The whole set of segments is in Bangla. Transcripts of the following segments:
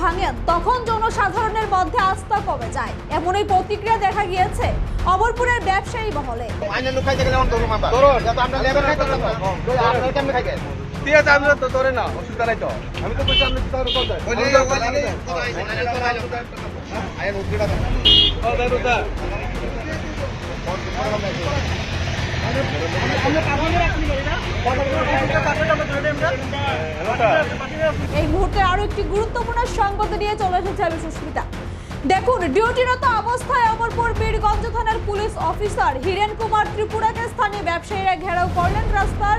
ভাঙেন তখন জনসাধারণের মধ্যে আস্থা কমে যায় এমন এই প্রতিক্রিয়া দেখা গিয়েছে অমরপুরের ব্যবসায়ী মহলে আমি তো তো আমি তো এই মুহূর্তে আরও একটি গুরুত্বপূর্ণ সংবাদ নিয়ে চলে এসেছে আমি সুস্মিতা। দেখুন, ডিউটিরত অবস্থায় অমরপুর বীরগঞ্জ থানার পুলিশ অফিসার কুমার ত্রিপুরাকে স্থানীয় ব্যবসায়ীরা ঘেরাও করলেন রাস্তার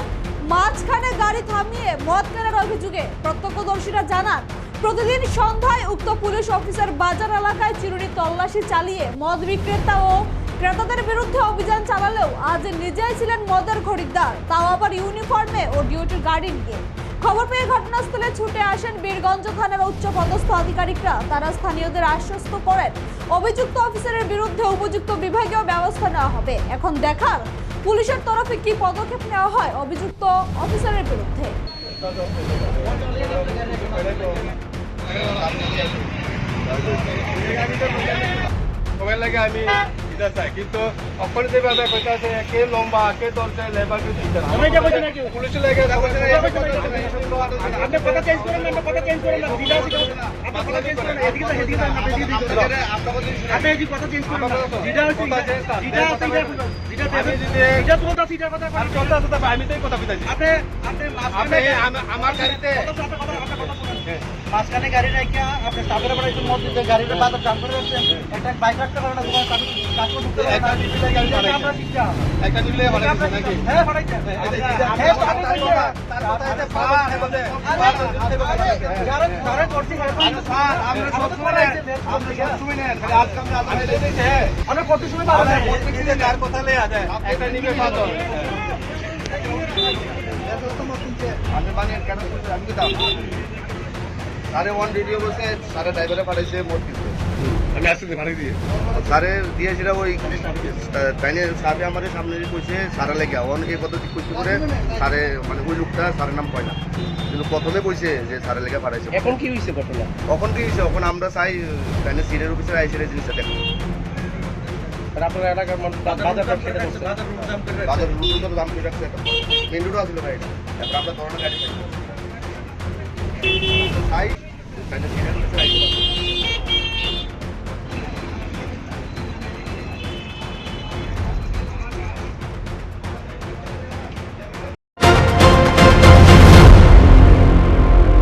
মাঝখানে গাড়ি থামিয়ে মদ কেনার অভিযোগে। প্রত্যক্ষদর্শীরা জানান, প্রতিদিন সন্ধ্যায় উক্ত পুলিশ অফিসার বাজার এলাকায় চিরুনি তল্লাশি চালিয়ে মদ বিক্রেতা ও ক্রেতাদের বিরুদ্ধে অভিযান চালালেও আজ নিজেই ছিলেন মদের খরিদ্দার। তাও আবার ইউনিফর্মে ও ডিউটির গাড়ি নিয়ে। খবর পেয়ে ঘটনাস্থলে ছুটে আসেন বীরগঞ্জ থানার উচ্চ পদস্থ আধিকারিকরা। তারা স্থানীয়দের আশ্বস্ত করেন, অভিযুক্ত অফিসারের বিরুদ্ধে উপযুক্ত বিভাগীয় ব্যবস্থা নেওয়া হবে। এখন দেখার পুলিশের তরফে কি পদক্ষেপ নেওয়া হয় অভিযুক্ত অফিসারের বিরুদ্ধে। সবাই লাগে আমি চাই। কিন্তু অকলে আছে কে লম্বা কে দলছে লেবার কে দিতে আমি? পুলিশ লাগে আপনি কথা চেঞ্জ করেন না কথা চেঞ্জ করেন না দিদা আপনি কথা চেঞ্জ করেন এদিকে তো এদিকে না এদিকে দিকে আপনি এদিকে কথা চেঞ্জ করেন না। দিদা আছে দিদা আছে দিদা আমি যদি- দিদা তো কথা সিটার কথা আমি চলতে আছে আমি তাই কথা কইতাছি আপনি আপনি আপনি মাঝখানে আম- আমার গাড়িতে কথা কথা কথা। মাঝখানে গাড়ি রাখিয়া আপনি স্টাফের উপরে একটু মত দিতে গাড়িটা বাজার জাম করে রাখছেন একটা বাইক রাখতে পারেন না তোমার কাজ করতে না একটা দিলে। হ্যাঁ বানাইছে হ্যাঁ হ্যাঁ। অনেক সময় পারো তার কথা লইয়া যায়। একটা নিবে পাঁচ আমি বানিয়ে কেন আমি দাও সাড়ে ওয়ান ভিডিও বসে সাড়ে ড্রাইভারে পাঠাইছে মোট কিছু। আমি আসতে ভাড়া দিয়ে। সারে দিয়েছিল ওই তাইনে সারে আমার সামনে কইছে সারা লেগে অন এই পদ্ধতি কইছে করে সারে মানে ওই লোকটা সারের নাম কয় না। কিন্তু প্রথমে কইছে যে সারে লেগে পাঠাইছে। এখন কি হয়েছে ঘটনা? কখন কি হয়েছে এখন আমরা চাই তাইনে সিনিয়র অফিসার আইসে এই জিনিসটা দেখো। আপনার এলাকার মানুষ বাজার বাজার দাম করে রাখছে। মেন রোডও আসলে ভাই এটা। আমরা ধরনের গাড়ি Hi.